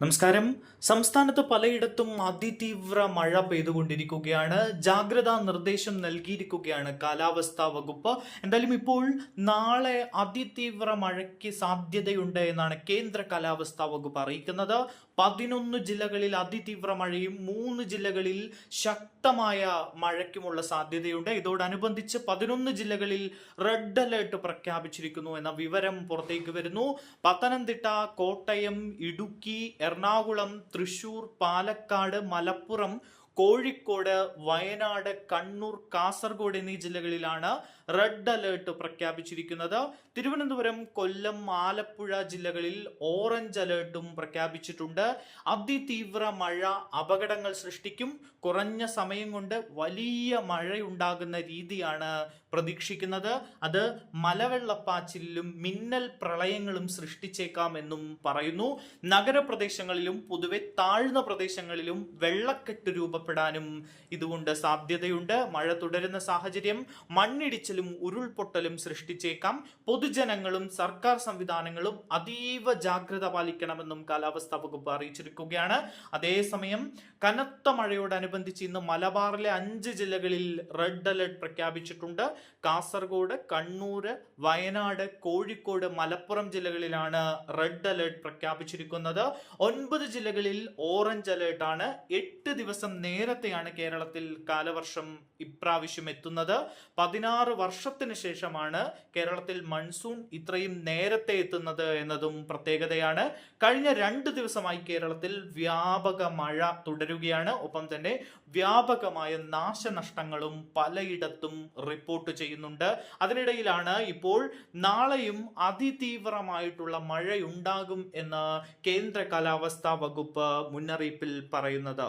നമസ്കാരം. സംസ്ഥാനത്ത് പലയിടത്തും അതിതീവ്ര മഴ പെയ്തുകൊണ്ടിരിക്കുകയാണ്. ജാഗ്രതാ നിർദ്ദേശം നൽകിയിരിക്കുകയാണ് കാലാവസ്ഥാ വകുപ്പ്. എന്തായാലും ഇപ്പോൾ നാളെ അതിതീവ്ര മഴയ്ക്ക് സാധ്യതയുണ്ട് എന്നാണ് കേന്ദ്ര കാലാവസ്ഥാ വകുപ്പ് അറിയിക്കുന്നത്. പതിനൊന്ന് ജില്ലകളിൽ അതിതീവ്ര മഴയും മൂന്ന് ജില്ലകളിൽ ശക്തമായ മഴയ്ക്കുമുള്ള സാധ്യതയുണ്ട്. ഇതോടനുബന്ധിച്ച് പതിനൊന്ന് ജില്ലകളിൽ റെഡ് അലേർട്ട് പ്രഖ്യാപിച്ചിരിക്കുന്നു എന്ന വിവരം പുറത്തേക്ക് വരുന്നു. പത്തനംതിട്ട കോട്ടയം ഇടുക്കി എറണാകുളം തൃശൂർ പാലക്കാട് മലപ്പുറം കോഴിക്കോട് വയനാട് കണ്ണൂർ കാസർഗോഡ് എന്നീ ജില്ലകളിലാണ് റെഡ് അലേർട്ട് പ്രഖ്യാപിച്ചിരിക്കുന്നത്. തിരുവനന്തപുരം കൊല്ലം ആലപ്പുഴ ജില്ലകളിൽ ഓറഞ്ച് അലേർട്ടും പ്രഖ്യാപിച്ചിട്ടുണ്ട്. അതിതീവ്ര മഴ അപകടങ്ങൾ സൃഷ്ടിക്കും. കുറഞ്ഞ സമയം കൊണ്ട് വലിയ മഴയുണ്ടാകുന്ന രീതിയാണ് പ്രതീക്ഷിക്കുന്നത്. അത് മലവെള്ളപ്പാച്ചിലും മിന്നൽ പ്രളയങ്ങളും സൃഷ്ടിച്ചേക്കാമെന്നും പറയുന്നു. നഗരപ്രദേശങ്ങളിലും പൊതുവെ താഴ്ന്ന പ്രദേശങ്ങളിലും വെള്ളക്കെട്ട് രൂപപ്പെടാനും ഇതുകൊണ്ട് സാധ്യതയുണ്ട്. മഴ തുടരുന്ന സാഹചര്യം മണ്ണിടിച്ചിലും ഉരുൾപൊട്ടലും സൃഷ്ടിച്ചേക്കാം. പൊതുജനങ്ങളും സർക്കാർ സംവിധാനങ്ങളും അതീവ ജാഗ്രത പാലിക്കണമെന്നും കാലാവസ്ഥാ വകുപ്പ് അറിയിച്ചിരിക്കുകയാണ്. അതേസമയം കനത്ത മഴയോടനുബന്ധിച്ച് ഇന്ന് മലബാറിലെ അഞ്ച് ജില്ലകളിൽ റെഡ് അലർട്ട് പ്രഖ്യാപിച്ചിട്ടുണ്ട്. കാസർഗോഡ് കണ്ണൂർ വയനാട് കോഴിക്കോട് മലപ്പുറം ജില്ലകളിലാണ് റെഡ് അലർട്ട് പ്രഖ്യാപിച്ചിരിക്കുന്നത്. ഒൻപത് ജില്ലകളിൽ ഓറഞ്ച് അലേർട്ടാണ്. എട്ട് ദിവസം നേരത്തെയാണ് കേരളത്തിൽ കാലവർഷം ഇപ്രാവശ്യം എത്തുന്നത്. പതിനാറ് വർഷത്തിന് ശേഷമാണ് കേരളത്തിൽ മൺസൂൺ ഇത്രയും നേരത്തെ എത്തുന്നത് എന്നതും പ്രത്യേകതയാണ്. കഴിഞ്ഞ രണ്ട് ദിവസമായി കേരളത്തിൽ വ്യാപക മഴ തുടരുകയാണ്. ഒപ്പം തന്നെ വ്യാപകമായ നാശനഷ്ടങ്ങളും പലയിടത്തും റിപ്പോർട്ട് ചെയ്യുന്നുണ്ട്. അതിനിടയിലാണ് ഇപ്പോൾ നാളെയും അതിതീവ്രമായിട്ടുള്ള മഴയുണ്ടാകും എന്ന് കേന്ദ്ര കാലാവസ്ഥാ വകുപ്പ് മുന്നറിയിപ്പിൽ പറയുന്നത്.